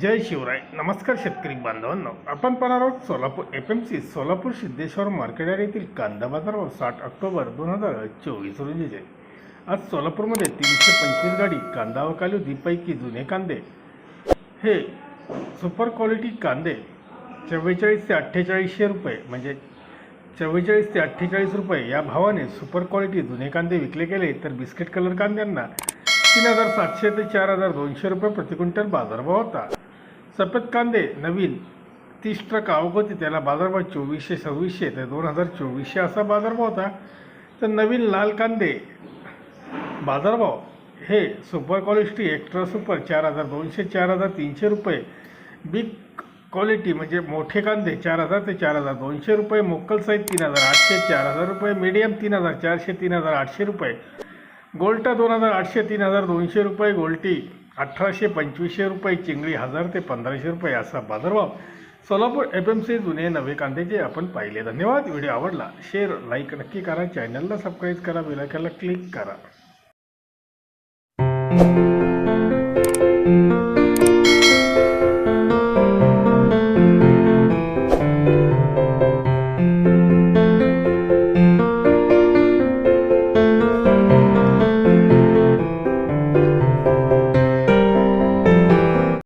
जय शिवराय. नमस्कार शेतकरी बांधवांनो. आपण पाहणार आहोत Solapur F M C Solapur Siddheshwar market येथील कांदा बाजार व साठ ऑक्टोबर दोन हजार चोवीस रोजीचे. आज सोलापूरमध्ये तीनशे पंचवीस गाडी कांदा व कालुदीपैकी जुने कांदे. हे सुपर क्वालिटी कांदे चव्वेचाळीस ते अठ्ठेचाळीसशे रुपये म्हणजे चव्वेचाळीस ते अठ्ठेचाळीस रुपये या भावाने सुपर क्वालिटी जुने कांदे विकले गेले तर बिस्किट कलर कांद्यांना तीन हजार सातशे ते चार हजार दोनशे रुपये प्रति क्विंटल बाजारभाव होता. सफेद कांदे नवीन. तीस ट्रक आवक त्याला बाजारभाव चोवीसशे सव्वीसशे तर दोन हजार चोवीसशे असा बाजारभाव होता. तर नवीन लाल कांदे. बाजारभाव. हे सुपर क्वालिटी एक्स्ट्रा सुपर चार हजार दोनशे चार हजार तीनशे रुपये. बिग क्वालिटी म्हणजे मोठे कांदे चार हजार ते चार हजार दोनशे रुपये. मोकल साईज तीन हजार आठशे चार हजार रुपये. मीडियम तीन हजार चारशे तीन हजार आठशे रुपये. गोल्टा दोन हजार आठशे तीन हजार दोनशे रुपये. गोल्टी. अठराशे पंचवीसशे रुपये चिंगळी हजार ते पंधराशे रुपये असा बाजारभाव. सोलापूर एफ एम सी जुने नवे कांद्याचे आपण पाहिले. धन्यवाद. व्हिडिओ आवडला शेअर लाईक नक्की करा. चॅनलला सबस्क्राईब करा. बेलायकनला क्लिक करा thank you